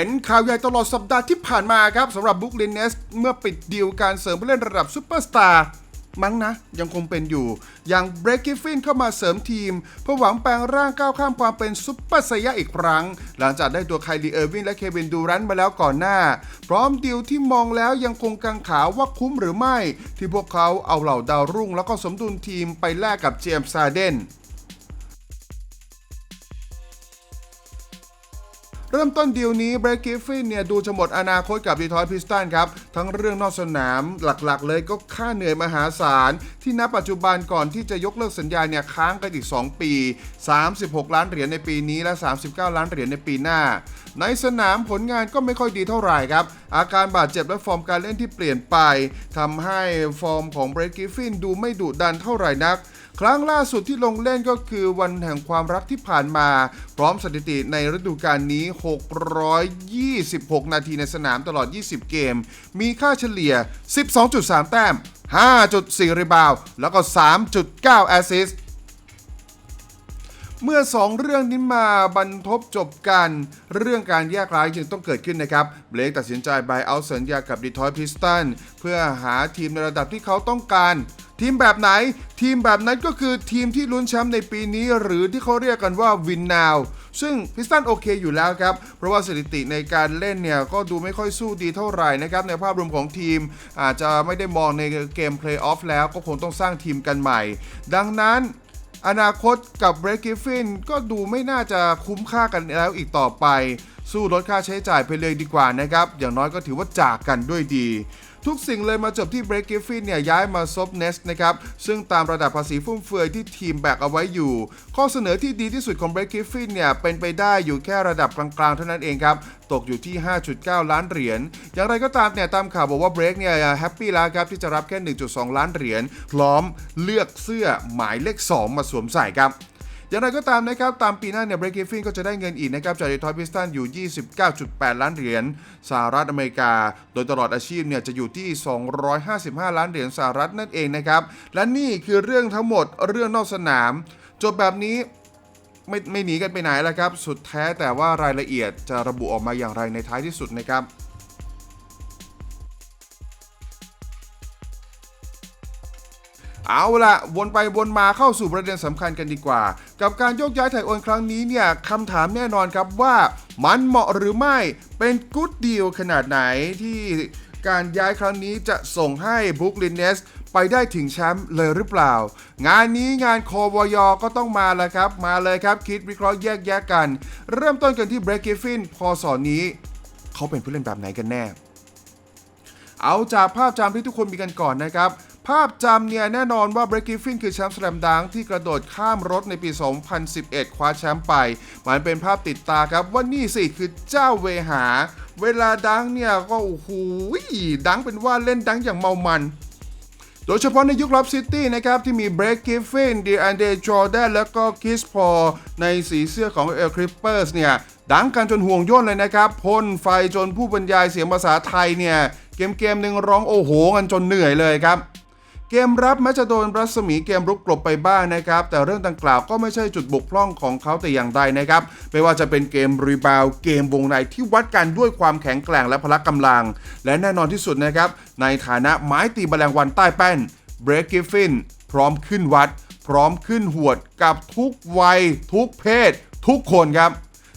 เป็นข่าวใหญ่ตลอดสัปดาห์ที่ผ่านมาครับสำหรับบุคลินเนสเมื่อปิดดีลการเสริมผู้เล่นระดับซูเปอร์สตาร์มั้งนะ ยังคงเป็นอยู่ อย่างเบรกกิฟฟินเข้ามาเสริมทีม เพื่อหวังแปลงร่างก้าวข้ามความเป็นซุปเปอร์ไซยะอีกครั้ง หลังจากได้ตัวไคลีเออร์วินและเควินดูรันมาแล้วก่อนหน้า พร้อมดีลที่มองแล้วยังคงกังขาว่าคุ้มหรือไม่ ที่พวกเขาเอาเหล่าดาวรุ่งแล้วก็สมดุลทีมไปแลกกับเจมส์ซาเดน เริ่มต้นดีลนี้เบรกกิฟฟินเนี่ยดูจะหมดอนาคตกับดีทอยพิสตันครับ ทั้งเรื่องนอกสนามหลักๆ เลยก็ค่าเหนื่อยมหาศาล ที่ณปัจจุบันก่อนที่จะยกเลิกสัญญาเนี่ยค้างกันอีก 2 ปี 36 ล้านเหรียญในปีนี้และ 39 ล้านเหรียญในปีหน้า ในสนามผลงานก็ไม่ค่อยดีเท่าไหร่ครับ อาการบาดเจ็บและฟอร์มการเล่นที่เปลี่ยนไปทำให้ฟอร์มของเบรกกิฟฟินดูไม่ดุดันเท่าไหร่นัก ครั้งล่าสุดที่ลงเล่นก็คือวันแห่งความรักที่ผ่านมา พร้อมสถิติในฤดูกาลนี้ 626 นาทีในสนามตลอด 20 เกม มีค่าเฉลี่ย 12.3 แต้ม 5.4 รีบาว แล้วก็ 3.9 แอสซิสต์เมื่อ 2 เรื่องนี้มาบรรทบจบกัน เรื่องการแยกร้ายจึงต้องเกิดขึ้นนะครับ เบลกตัดสินใจบายเอาสัญญากับดีทอยพิสตันเพื่อหาทีมในระดับที่เขาต้องการ ทีมแบบไหน ทีมแบบนั้นก็คือทีมที่ลุ้นแชมป์ในปีนี้ หรือที่เขาเรียกกันว่าวินนาวซึ่งพิสตันโอเคอยู่แล้วครับ เพราะว่าสถิติในการเล่นเนี่ยก็ดูไม่ค่อยสู้ดีเท่าไหร่นะครับ ในภาพรวมของทีมอาจจะไม่ได้มองในเกมเพลย์ออฟแล้วก็คงต้องสร้างทีมกันใหม่ ดังนั้นอนาคตกับเบรกกิฟฟินก็ดูไม่น่าจะคุ้มค่ากันแล้วอีกต่อไป สู้ลดค่าใช้จ่ายไปเลยดีกว่านะครับ อย่างน้อยก็ถือว่าจากกันด้วยดี ทุกสิ่งเลยมาจบที่เบรกกิฟฟินเนี่ยย้ายมาซบเนสนะครับ ซึ่งตามระดับภาษีฟุ่มเฟือยที่ทีมแบกเอาไว้อยู่ ข้อเสนอที่ดีที่สุดของเบรกกิฟฟินเนี่ยเป็นไปได้อยู่แค่ระดับกลางๆเท่านั้นเองครับ ตกอยู่ที่ 5.9 ล้านเหรียญ อย่างไรก็ตามเนี่ยตามข่าวบอกว่าเบรกเนี่ยแฮปปี้แล้วครับที่จะรับแค่ 1.2 ล้านเหรียญพร้อมเลือกเสื้อหมายเลข 2 มาสวมใส่ครับ อย่างไรก็ตามนะครับ ตามปีหน้าเนี่ยเบรกกิฟฟินก็จะได้เงินอีกนะครับจากเดทอยพิสตันอยู่ 29.8 ล้านเหรียญสหรัฐอเมริกา โดยตลอดอาชีพเนี่ยจะอยู่ที่ 255 ล้านเหรียญสหรัฐนั่นเองนะครับ และนี่คือเรื่องทั้งหมดเรื่องนอกสนาม จบแบบนี้ไม่ไม่หนีกันไปไหนแล้วครับ สุดแท้แต่ว่ารายละเอียดจะระบุออกมาอย่างไรในท้ายที่สุดนะครับ เอาละวนไปวนมาเข้าสู่ประเด็นสำคัญกันดีกว่า กับการโยกย้ายถ่ายโอนครั้งนี้เนี่ยคำถามแน่นอนครับว่ามันเหมาะหรือไม่เป็นกู๊ดดีลขนาดไหนที่การย้ายครั้งนี้จะส่งให้บุคลินเนสไปได้ถึงแชมป์เลยหรือเปล่า งานนี้งานคอวยก็ต้องมาแล้วครับ มาเลยครับคิดวิเคราะห์แยกแยะกัน เริ่มต้นกันที่เบรกกิฟฟินพอสอนนี้ เขาเป็นผู้เล่นแบบไหนกันแน่ เอาจากภาพจำที่ทุกคนมีกันก่อนนะครับ ภาพจำเนี่ยแน่นอนว่าเบรกกิฟฟินคือแชมป์สแลมดังที่กระโดดข้ามรถในปี 2011 คว้าแชมป์ไป มันเป็นภาพติดตาครับว่านี่สิคือเจ้าเวหา เวลาดังเนี่ยก็โอ้โหดังเป็นว่าเล่นดังอย่างเมามันโดยเฉพาะในยุคล็อบซิตี้นะครับ ที่มีเบรกกิฟฟินดีอันเดจอร์แดนแล้วก็คิสพอในสีเสื้อของเอลคริปเปอร์สเนี่ย ดังกันจนห่วงย่นเลยนะครับพ่นไฟจนผู้บรรยายเสียงภาษาไทยเนี่ย เกมเกมหนึ่งร้องโอ้โหกันจนเหนื่อยเลยครับ เกมรับแม้จะโดนรัศมีเกมรุกกลบไปบ้างนะครับ แต่เรื่องดังกล่าวก็ไม่ใช่จุดบกพร่องของเขาแต่อย่างใดนะครับ ไม่ว่าจะเป็นเกมรีบาวเกมวงในที่วัดกันด้วยความแข็งแกร่งและพละกำลัง และแน่นอนที่สุดนะครับ ในฐานะไม้ตีแมลงวันใต้แป้นเบรกกิฟฟินพร้อมขึ้นวัด พร้อมขึ้นหวดกับทุกวัย ทุกเพศ ทุกคนครับ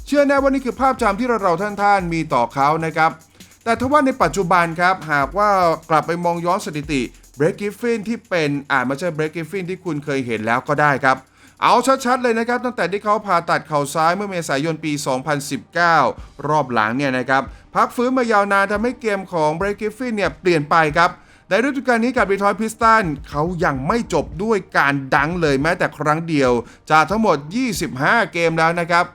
เชื่อแน่ว่านี่คือภาพจำที่เราเราท่านท่านๆมีต่อเขานะครับแต่ถ้าว่าในปัจจุบันครับหากว่ากลับไปมองย้อนสถิติ เบรกกิฟฟินที่เป็นอาจไม่ใช่เบรกกิฟฟินที่คุณเคยเห็นแล้วก็ได้ครับ เอาชัดๆเลยนะครับ ตั้งแต่ที่เขาผ่าตัดเข่าซ้ายเมื่อเมษายนปี 2019 รอบหลังเนี่ยนะครับ พักฟื้นมายาวนานทำให้เกมของเบรกกิฟฟินเนี่ยเปลี่ยนไปครับในฤดูกาลนี้กับดีทอยพิสตันเขายังไม่จบด้วยการดังเลยแม้แต่ครั้งเดียว จากทั้งหมด 25 เกมแล้วนะครับ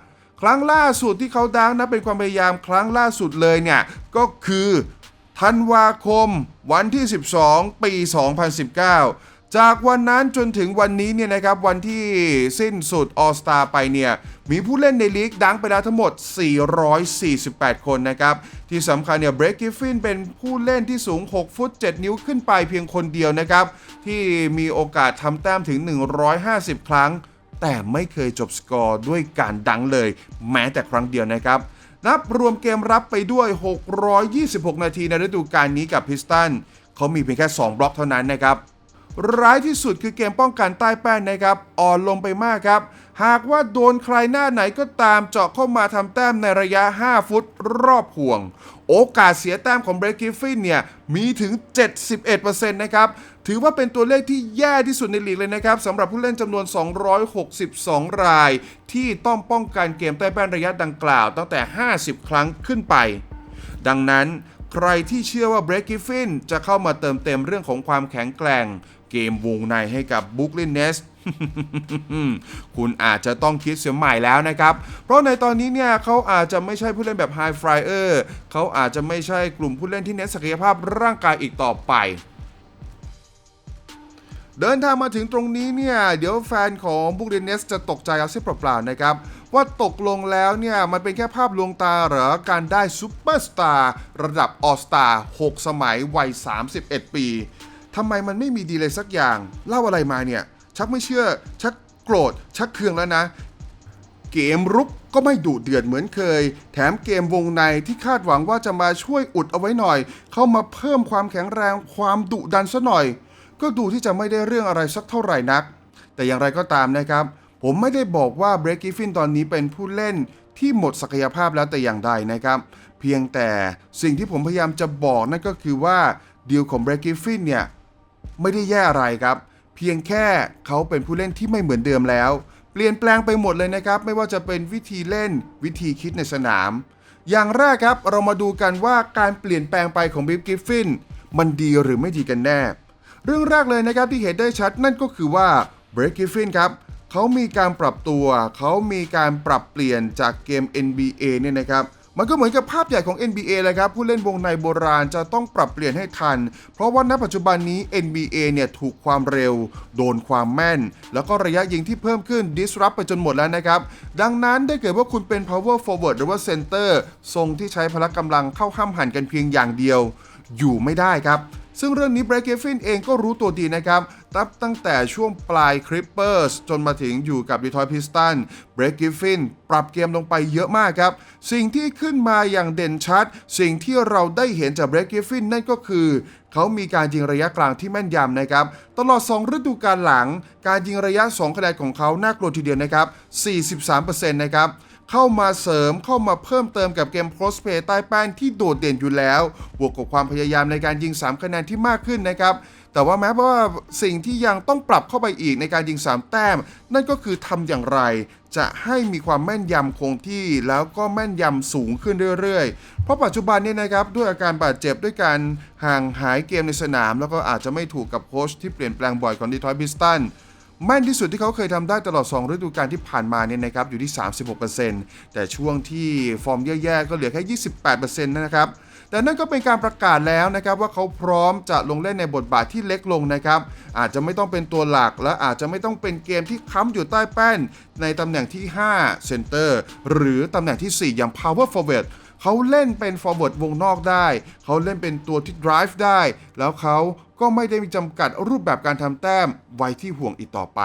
ครั้งล่าสุดที่เขาดังนะเป็นความพยายามครั้งล่าสุดเลยเนี่ย ก็คือ ธันวาคม วันที่ 12 ปี 2019 จากวันนั้นจนถึงวันนี้เนี่ยนะครับวันที่สิ้นสุดออสตาไปเนี่ยมีผู้เล่นในลีกดังไปแล้วทั้งหมด 448 คนนะครับ ที่สำคัญเนี่ยเบรกกิฟฟินเป็นผู้เล่นที่สูง 6 ฟุต 7 นิ้วขึ้นไปเพียงคนเดียวนะครับ ที่มีโอกาสทำแต้มถึง 150 ครั้ง แต่ไม่เคยจบสกอร์ด้วยการดังเลย แม้แต่ครั้งเดียวนะครับ นับรวมเกมรับไปด้วย 626 นาทีในฤดูกาลนี้กับพิสตันเขามีเพียงแค่ 2 บล็อกเท่านั้นนะครับ ร้ายที่สุดคือเกมป้องกันใต้แป้นนะครับ อ่อนลงไปมากครับ หากว่าโดนใครหน้าไหนก็ตามเจาะเข้ามาทำแต้มในระยะ 5 ฟุตรอบห่วง โอกาสเสียแต้มของเบรกกิฟฟินเนี่ย มีถึง 71%นะครับ ถือว่าเป็นตัวเลขที่แย่ที่สุดในลีกเลยนะครับสำหรับผู้เล่นจำนวน 262 ราย ที่ต้องป้องกันเกมใต้แป้นระยะดังกล่าว ตั้งแต่ 50 ครั้งขึ้นไป ดังนั้น ใครที่เชื่อว่าเบรกกิฟฟินจะเข้ามาเติมเต็มเรื่องของความแข็งแกร่ง เกมวงในให้กับบุคลินเนสคุณอาจจะต้องคิดเสียใหม่แล้วนะครับ เพราะในตอนนี้เนี่ยเขาอาจจะไม่ใช่ผู้เล่นแบบไฮฟลายเออร์เขาอาจจะไม่ใช่กลุ่มผู้เล่นที่เน้นศักยภาพร่างกายอีกต่อไปเดินทางมาถึงตรงนี้เนี่ย เดี๋ยวแฟนของบุกเดนเนสจะตกใจเอาเสียเปล่าๆนะครับ ว่าตกลงแล้วเนี่ยมันเป็นแค่ภาพลวงตาเหรอการได้ซูเปอร์สตาร์ระดับออสตาร์6สมัยวัย 31 ปีทำไมมันไม่มีดีเลยสักอย่าง เล่าอะไรมาเนี่ย ชักไม่เชื่อ ชักโกรธ ชักเคืองแล้วนะ เกมรุกก็ไม่ดุเดือดเหมือนเคย แถมเกมวงในที่คาดหวังว่าจะมาช่วยอุดเอาไว้หน่อย เข้ามาเพิ่มความแข็งแรงความดุดันซะหน่อย ก็ดูที่จะไม่ได้เรื่องอะไรสักเท่าไหร่นัก แต่อย่างไรก็ตามนะครับ ผมไม่ได้บอกว่าเบรกกิฟฟินตอนนี้เป็นผู้เล่นที่หมดศักยภาพแล้วแต่อย่างใดนะครับ เพียงแต่สิ่งที่ผมพยายามจะบอกนั่นก็คือว่าดีลของเบรกกิฟฟินเนี่ยไม่ได้แย่อะไรครับ เพียงแค่เขาเป็นผู้เล่นที่ไม่เหมือนเดิมแล้ว เปลี่ยนแปลงไปหมดเลยนะครับ ไม่ว่าจะเป็นวิธีเล่นวิธีคิดในสนาม อย่างแรกครับเรามาดูกันว่าการเปลี่ยนแปลงไปของบิฟกิฟฟินมันดีหรือไม่ดีกันแน่ เรื่องแรกเลยนะครับที่เห็นได้ชัดนั่นก็คือว่าเบรกกิฟฟินครับเเขามีการปรับตัว เขามีการปรับเปลี่ยนจากเกม NBA เนี่ยนะครับมันก็เหมือนกับภาพใหญ่ของ NBA เลยครับ ผู้เล่นวงในโบราณจะต้องปรับเปลี่ยนให้ทัน เพราะว่าณปัจจุบันนี้ NBA เนี่ยถูกความเร็ว โดนความแม่น แล้วก็ระยะยิงที่เพิ่มขึ้น disrupt ไปจนหมดแล้วนะครับ ดังนั้นได้เกิดว่าคุณเป็น power forward หรือว่า center ทรงที่ใช้พละกำลังเข้าห้ามหันกันเพียงอย่างเดียว อยู่ไม่ได้ครับ ซึ่งเรื่องนี้เบรกเกฟินเองก็รู้ตัวดีนะครับตับตั้งแต่ช่วงปลายคริปเปอร์สจนมาถึงอยู่กับดีทอยพิสตันเบรกเกฟินปรับเกมลงไปเยอะมากครับ สิ่งที่ขึ้นมาอย่างเด่นชัด สิ่งที่เราได้เห็นจากเบรกเกฟินนั่นก็คือเขามีการยิงระยะกลางที่แม่นยำนะครับ ตลอด 2 ฤดูกาลหลัง การยิงระยะ 2 คะแนนของเขาน่ากลัวทีเดียวนะครับ 43%นะครับ เข้ามาเสริมเข้ามาเพิ่มเติมกับเกมโพสเพย์ใต้แป้นที่โดดเด่นอยู่แล้ว บวกกับความพยายามในการยิง 3 คะแนนที่มากขึ้นนะครับ แต่ว่าแม้ว่าสิ่งที่ยังต้องปรับเข้าไปอีกในการยิง 3 แต้ม นั่นก็คือทำอย่างไร จะให้มีความแม่นยำคงที่แล้วก็แม่นยำสูงขึ้นเรื่อยๆ เพราะปัจจุบันนี้นะครับด้วยอาการบาดเจ็บด้วยการห่างหายเกมในสนาม แล้วก็อาจจะไม่ถูกกับโค้ชที่เปลี่ยนแปลงบ่อยของดีทรอยต์พิสตัน แม่นที่สุดที่เขาเคยทำได้ตลอด 2 ฤดูกาลที่ผ่านมาเนี่ยนะครับอยู่ที่ 36%แต่ช่วงที่ฟอร์มแย่ๆก็เหลือแค่ 28%นะครับแต่นั่นก็เป็นการประกาศแล้วนะครับว่าเขาพร้อมจะลงเล่นในบทบาทที่เล็กลงนะครับ อาจจะไม่ต้องเป็นตัวหลัก และอาจจะไม่ต้องเป็นเกมที่ค้ำอยู่ใต้แป้น ในตำแหน่งที่5 Center หรือตำแหน่งที่ 4 อย่าง Power Forward เขาเล่นเป็น forward วงนอกได้ เขาเล่นเป็นตัวที่ drive ได้ แล้วเขาก็ไม่ได้มีจำกัดรูปแบบการทำแต้มไว้ที่ห่วงอีกต่อไป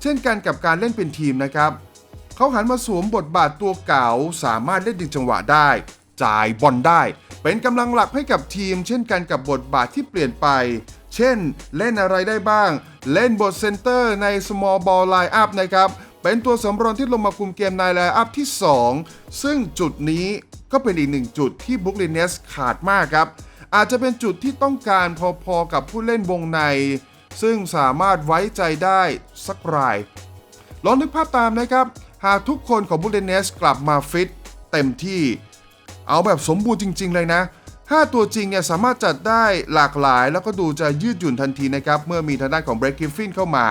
เช่นกันกับการเล่นเป็นทีมนะครับ เขาหันมาสวมบทบาทตัวเก่าสามารถเล่นดึงจังหวะได้ จ่ายบอลได้ เป็นกำลังหลักให้กับทีม เช่นกันกับบทบาทที่เปลี่ยนไป เช่น เล่นอะไรได้บ้าง เล่นบทเซนเตอร์ใน small ball line up นะครับ เป็นตัวสำรองที่ลงมาคุมเกมในไลน์อัพที่ 2 ซึ่งจุดนี้ก็เป็นอีกหนึ่งจุดที่บุคลินเนสขาดมากครับ อาจจะเป็นจุดที่ต้องการพอๆกับผู้เล่นวงใน ซึ่งสามารถไว้ใจได้สักราย ลองนึกภาพตามนะครับ หากทุกคนของบุคลินเนสกลับมาฟิตเต็มที่ เอาแบบสมบูรณ์จริง ๆ เลยนะ5 ตัวจริงเนี่ยสามารถจัดได้หลากหลาย แล้วก็ดูจะยืดหยุ่นทันทีนะครับ เมื่อมีทางด้านของเบรกกิฟฟินเข้ามา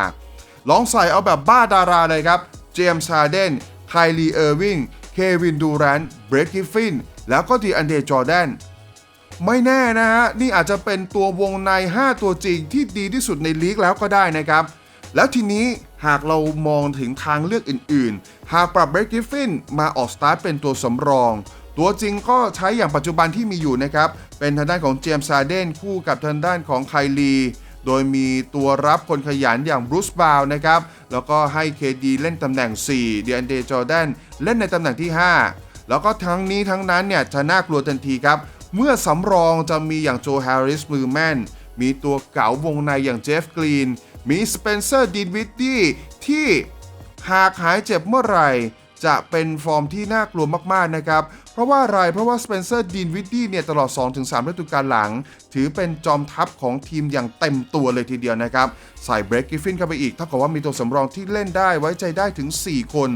ลองใส่เอาแบบบ้าดาราเลยครับ เจมส์ฮาร์เดน ไคลีเออร์วิงเควินดูแรนต์เบรกกิฟฟิน แล้วก็ดีอันเดจอร์แดน ไม่แน่นะฮะ นี่อาจจะเป็นตัววงใน 5 ตัวจริงที่ดีที่สุดในลีกแล้วก็ได้นะครับ แล้วทีนี้หากเรามองถึงทางเลือกอื่นๆ หากปรับเบรกกิฟฟินมาออกสตาร์ทเป็นตัวสำรองตัวจริงก็ใช้อย่างปัจจุบันที่มีอยู่นะครับ เป็นทางด้านของเจมส์ซาเดนคู่กับทางด้านของไคลี โดยมีตัวรับคนขยันอย่างบรูซบาวนะครับ แล้วก็ให้เคดีเล่นตำแหน่ง 4 เดียนเดจอร์แดนเล่นในตำแหน่งที่ 5 แล้วก็ทั้งนี้ทั้งนั้นเนี่ยจะน่ากลัวทันทีครับ เมื่อสำรองจะมีอย่างโจแฮร์ริสมือแม่น มีตัวเก๋าวงในอย่างเจฟกรีน มีสเปนเซอร์ดินวิตตี้ที่หากหายเจ็บเมื่อไหร่ จะเป็นฟอร์มที่น่ากลัวมากๆนะครับ เพราะว่าอะไร เพราะว่าสเปนเซอร์ดีนวิตตี้เนี่ยตลอด 2-3ฤดูกาลหลัง ถือเป็นจอมทัพของทีมอย่างเต็มตัวเลยทีเดียวนะครับ ใส่เบรกกิฟฟินเข้าไปอีกเท่ากับว่ามีตัวสำรองที่เล่นได้ไว้ใจได้ถึง 4 คน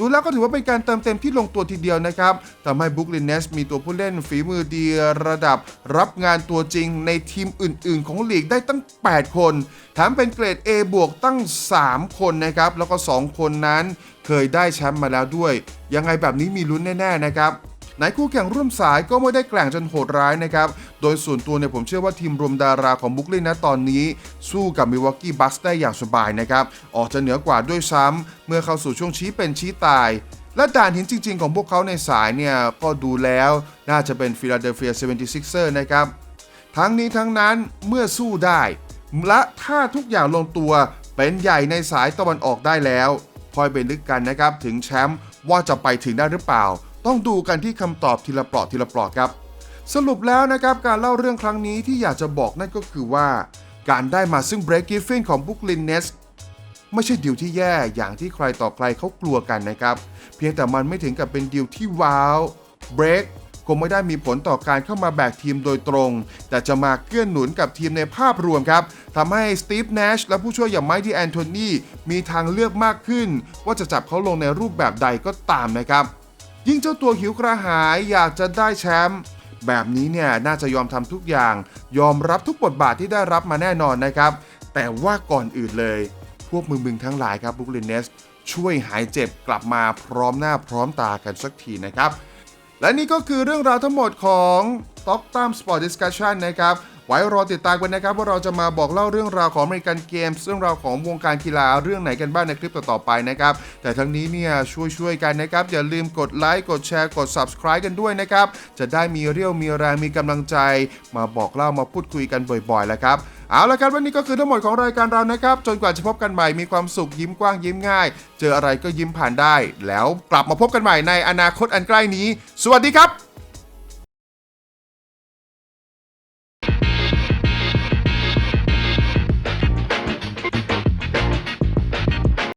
ดูแล้วก็ถือว่าเป็นการเติมเต็มที่ลงตัวทีเดียวนะครับทำให้บุคลินเนสมีตัวผู้เล่นฝีมือดีระดับ รับงานตัวจริงในทีมอื่น ๆ ของลีกได้ตั้ง 8 คนแถมเป็นเกรด A บวกตั้ง 3 คนนะครับแล้วก็ 2 คนนั้น เคยได้แชมป์มาแล้วด้วย ยังไงแบบนี้มีลุ้นแน่ ๆ นะครับ ไหนคู่แข่งร่วมสายก็ไม่ได้แกล่งจนโหดร้ายนะครับ โดยส่วนตัวเนี่ยผมเชื่อว่าทีมรวมดาราของบุคลินนะตอนนี้ สู้กับมิวอกกี้บัสได้อย่างสบายนะครับ ออกจะเหนือกว่าด้วยซ้ำเมื่อเข้าสู่ช่วงชี้เป็นชี้ตายและด่านหินจริง ๆ ของพวกเขาในสายเนี่ย ก็ดูแล้วน่าจะเป็นฟิลาเดลเฟีย 76ers นะครับ ทั้งนี้ทั้งนั้นเมื่อสู้ได้ และถ้าทุกอย่างลงตัวเป็นใหญ่ในสายตะวันออกได้แล้ว คอยไปลึกกันนะครับ ถึงแชมป์ว่าจะไปถึงได้หรือเปล่า ต้องดูกันที่คำตอบทีละเปลาะทีละเปลาะครับ สรุปแล้วนะครับการเล่าเรื่องครั้งนี้ที่อยากจะบอกนั่นก็คือว่า การได้มาซึ่งเบรกกิฟฟินของบุคลินเนสไม่ใช่ดีลที่แย่อย่างที่ใครต่อใครเขากลัวกันนะครับ เพียงแต่มันไม่ถึงกับเป็นดีลที่ว้าวเบรกคงไม่ได้มีผลต่อการเข้ามาแบกทีมโดยตรง แต่จะมาเกื้อหนุนกับทีมในภาพรวมครับทำให้สตีฟเนชและผู้ช่วยอย่างไมค์ที่แอนโทนีมีทางเลือกมากขึ้น ว่าจะจับเขาลงในรูปแบบใดก็ตามนะครับ ยิ่งเจ้าตัวหิวกระหายอยากจะได้แชมป์แบบนี้เนี่ยน่าจะยอมทำทุกอย่าง ยอมรับทุกบทบาทที่ได้รับมาแน่นอนนะครับ แต่ว่าก่อนอื่นเลย พวกมือมึงทั้งหลายครับบุคลินเนสช่วยหายเจ็บกลับมาพร้อมหน้าพร้อมตากันสักทีนะครับ และนี่ก็คือเรื่องราวทั้งหมดของต็อกตามสปอร์ตดิสคัชชันนะครับ ไว้รอติดตามกันนะครับ ว่าเราจะมาบอกเล่าเรื่องราวของอเมริกันเกมส์เรื่องราวของวงการกีฬาเรื่องไหนกันบ้างในคลิปต่อๆไปนะครับ แต่ทั้งนี้เนี่ยช่วยๆกันนะครับ อย่าลืมกดไลค์กดแชร์กด subscribe กันด้วยนะครับ จะได้มีเรี่ยวมีแรงมีกำลังใจ มาบอกเล่ามาพูดคุยกันบ่อยๆแล้วครับเอาละครับวันนี้ก็คือทั้งหมดของรายการเรานะครับ จนกว่าจะพบกันใหม่มีความสุขยิ้มกว้างยิ้มง่าย เจออะไรก็ยิ้มผ่านได้ แล้วกลับมาพบกันใหม่ในอนาคตอันใกล้นี้ สวัสดีครับ